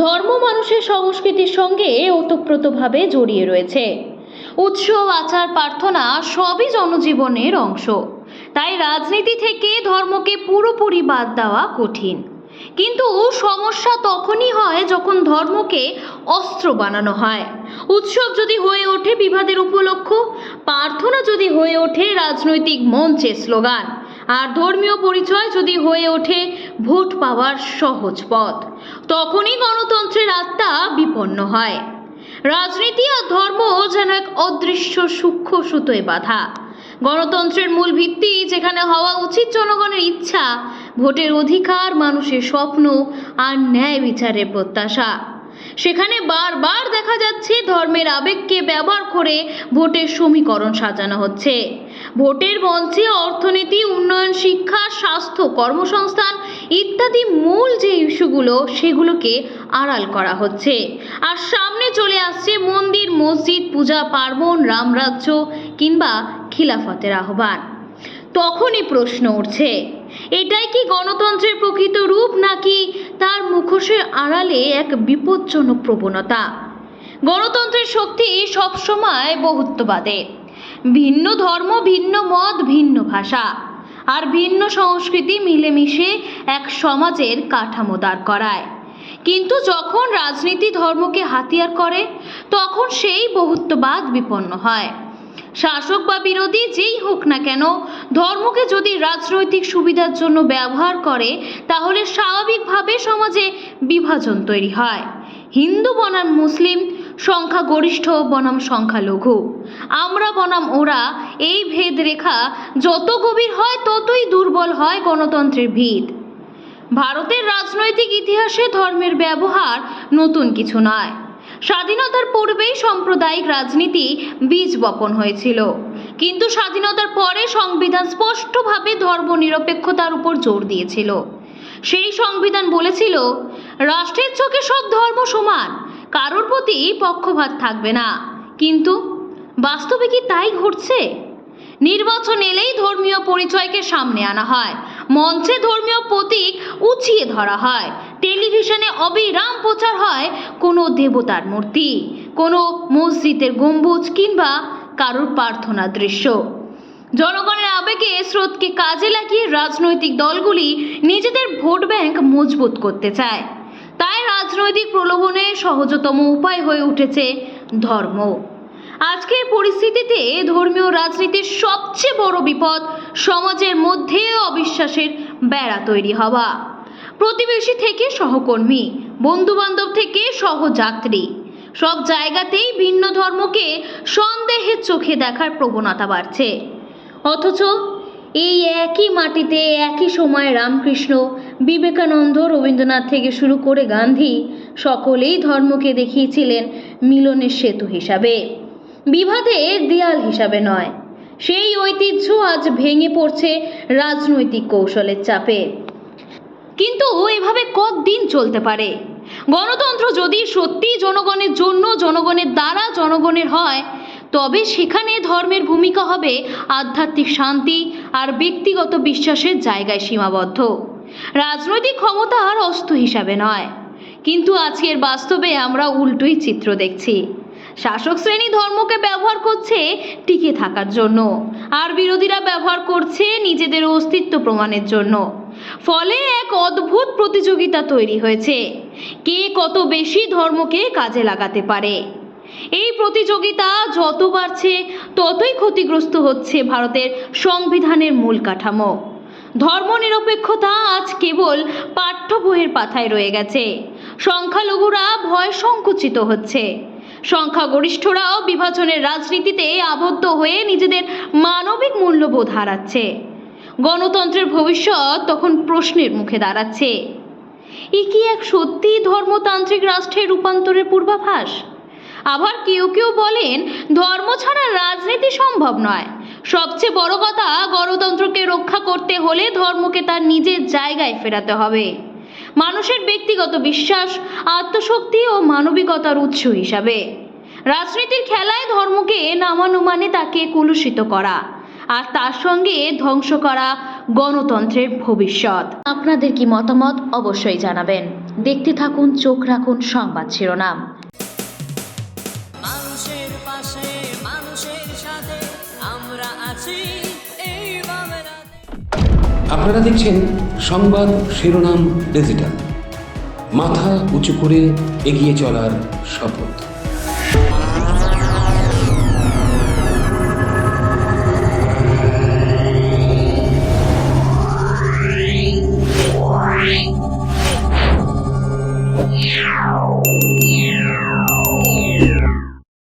ধর্ম মানুষের সংস্কৃতির সঙ্গে ওতপ্রোতভাবে জড়িয়ে রয়েছে। উৎসব, আচার, প্রার্থনা সবই জনজীবনের অংশ। তাই রাজনীতি থেকে ধর্মকে পুরোপুরি বাদ দেওয়া কঠিন। কিন্তু সমস্যা তখনই হয় যখন ধর্মকে অস্ত্র বানানো হয়। উৎসব যদি হয়ে ওঠে বিবাদের উপলক্ষ, প্রার্থনা যদি হয়ে ওঠে রাজনৈতিক মঞ্চের স্লোগান। আর ধর্মীয় পরিচয় যদি হয়ে ওঠে, ভোট পাওয়ার সহজ পথ। তখনই গণতন্ত্রের আত্মা বিপন্ন হয়। রাজনীতি আর ধর্ম যেন এক অদৃশ্য সূক্ষ্ম সুতোয় বাঁধা। গণতন্ত্রের মূল ভিত্তি যেখানে হওয়া উচিত জনগণের ইচ্ছা, ভোটের অধিকার, মানুষের স্বপ্ন আর ন্যায় বিচারের প্রত্যাশা। সেখানে বারবার দেখা যাচ্ছে ধর্মের আবেগকে ব্যবহার করে ভোটের সমীকরণ সাজানো হচ্ছে। ভোটের মঞ্চে অর্থনীতি, উন্নয়ন, শিক্ষা, স্বাস্থ্য, কর্মসংস্থান ইত্যাদি মূল যে ইস্যুগুলো সেগুলোকে আড়াল করা হচ্ছে। আর সামনে চলে আসছে মন্দির, মসজিদ, পূজা, পার্বণ, রামরাজ্য কিংবা খিলাফতের আহ্বান। তখনই প্রশ্ন উঠছে, এটাই কি গণতন্ত্রের প্রকৃত রূপ নাকি তার মুখোশের আড়ালে এক বিপজ্জনক প্রবণতা? গণতন্ত্রের শক্তি সবসময় বহুত্ববাদে। ভিন্ন ধর্ম, ভিন্ন মত, ভিন্ন ভাষা। আর ভিন্ন সংস্কৃতি মিলেমিশে এক সমাজের কাঠামো দাঁড় করায়। কিন্তু যখন রাজনীতি ধর্মকে হাতিয়ার করে, তখন সেই বহুত্ববাদ বিপন্ন হয়। শাসক বা বিরোধী যেই হোক না কেন, ধর্মকে যদি রাজনৈতিক সুবিধার জন্য ব্যবহার করে, তাহলে স্বাভাবিকভাবে সমাজে বিভাজন তৈরি হয়। হিন্দু বনাম মুসলিম সংখ্যাগরিষ্ঠ বনাম সংখ্যালঘু আমরা, বনাম ওরা, এই ভেদ রেখা যত গভীর হয়, ততই দুর্বল হয় গণতন্ত্রের ভিত। ভারতের রাজনৈতিক ইতিহাসে ধর্মের ব্যবহার নতুন কিছু নয়। স্বাধীনতার পূর্বেই সাম্প্রদায়িক রাজনীতি বীজ বপন হয়েছিল। কিন্তু স্বাধীনতার পরে সংবিধান স্পষ্টভাবে ধর্মনিরপেক্ষতার উপর জোর দিয়েছিল। সেই সংবিধান বলেছিল, রাষ্ট্রের চোখে সব ধর্ম সমান কারোর প্রতি পক্ষপাত থাকবে না। কিন্তু বাস্তবে কি তাই ঘটছে? নির্বাচন এলেই ধর্মীয় পরিচয়কে সামনে আনা হয়। মঞ্চে ধর্মীয় প্রতীক উঁচিয়ে ধরা হয়। টেলিভিশনে অবিরাম প্রচার হয় কোনো দেবতার মূর্তি, কোনো মসজিদের গম্বুজ কিংবা কারোর প্রার্থনা দৃশ্য। জনগণের আবেগে স্রোতকে কাজে লাগিয়ে রাজনৈতিক দলগুলি নিজেদের ভোট ব্যাংক মজবুত করতে চায়। রাজনৈতিক প্রলোভনে সহজতম উপায় হয়ে উঠেছে ধর্ম। আজকের পরিস্থিতিতে ধর্মীয় রাজনীতির সবচেয়ে বড় বিপদ সমাজের মধ্যে অবিশ্বাসের বেড়া তৈরি হওয়া। প্রতিবেশী থেকে সহকর্মী, বন্ধুবান্ধব থেকে সহযাত্রী, সব জায়গাতেই ভিন্ন ধর্মকে সন্দেহের চোখে দেখার প্রবণতা বাড়ছে। অথচ এই একই মাটিতে একই সময় রামকৃষ্ণ, বিবেকানন্দ, রবীন্দ্রনাথ থেকে শুরু করে গান্ধী সকলেই ধর্মকে দেখিয়েছিলেন মিলনের সেতু হিসাবে। বিবাদের দেয়াল হিসাবে নয়। সেই ঐতিহ্য আজ ভেঙে পড়ছে রাজনৈতিক কৌশলের চাপে। কিন্তু এভাবে কতদিন চলতে পারে? গণতন্ত্র যদি সত্যি জনগণের জন্য জনগণের দ্বারা জনগণের হয়, তবে সেখানে ধর্মের ভূমিকা হবে আধ্যাত্মিক শান্তি আর ব্যক্তিগত বিশ্বাসের জায়গায় সীমাবদ্ধ। রাজনৈতিক ক্ষমতা আর অস্ত্র হিসাবে নয়। কিন্তু আজকের বাস্তবে আমরা উল্টোই চিত্র দেখছি। শাসক শ্রেণি ধর্মকে ব্যবহার করছে টিকে থাকার জন্য। আর বিরোধীরা ব্যবহার করছে নিজেদের অস্তিত্ব প্রমাণের জন্য। ফলে এক অদ্ভুত প্রতিযোগিতা তৈরি হয়েছে। কে কত বেশি ধর্মকে কাজে লাগাতে পারে? এই প্রতিযোগিতা যত বাড়ছে, ততই ক্ষতিগ্রস্ত হচ্ছে ভারতের সংবিধানের মূল কাঠামো। ধর্মনিরপেক্ষতা আজ কেবল পাঠ্য বইয়ের পাথায় রয়ে গেছে। সংখ্যালঘুরা ভয় সংকুচিত হচ্ছে। সংখ্যাগরিষ্ঠরাও বিভাজনের রাজনীতিতে আবদ্ধ হয়ে নিজেদের মানবিক মূল্যবোধ হারাচ্ছে। গণতন্ত্রের ভবিষ্যৎ তখন প্রশ্নের মুখে দাঁড়াচ্ছে। এ কি এক সত্যি ধর্মতান্ত্রিক রাষ্ট্রের রূপান্তরের পূর্বাভাস? আবার কেউ কেউ বলেন ধর্ম ছাড়া রাজনীতি সম্ভব নয়। সবচেয়ে বড় কথা, গণতন্ত্রকে রক্ষা করতে হলে ধর্মকে তার নিজের জায়গায় ফেরাতে হবে। মানুষের ব্যক্তিগত বিশ্বাস, আত্মশক্তি ও মানবিকতার উৎস হিসাবে। রাজনীতির খেলায় ধর্মকে নামানো মানে তাকে কুলুষিত করা আর তার সঙ্গে ধ্বংস করা গণতন্ত্রের ভবিষ্যৎ। আপনাদের কি মতামত অবশ্যই জানাবেন। দেখতে থাকুন, চোখ রাখুন সংবাদ শিরোনাম। মানুষের পাশে, মানুষের সাথে আমরা আছি। এই আপনারা দেখছেন সংবাদ শিরোনাম ডিজিটাল। মাথা উঁচু করে এগিয়ে চলার শপথ।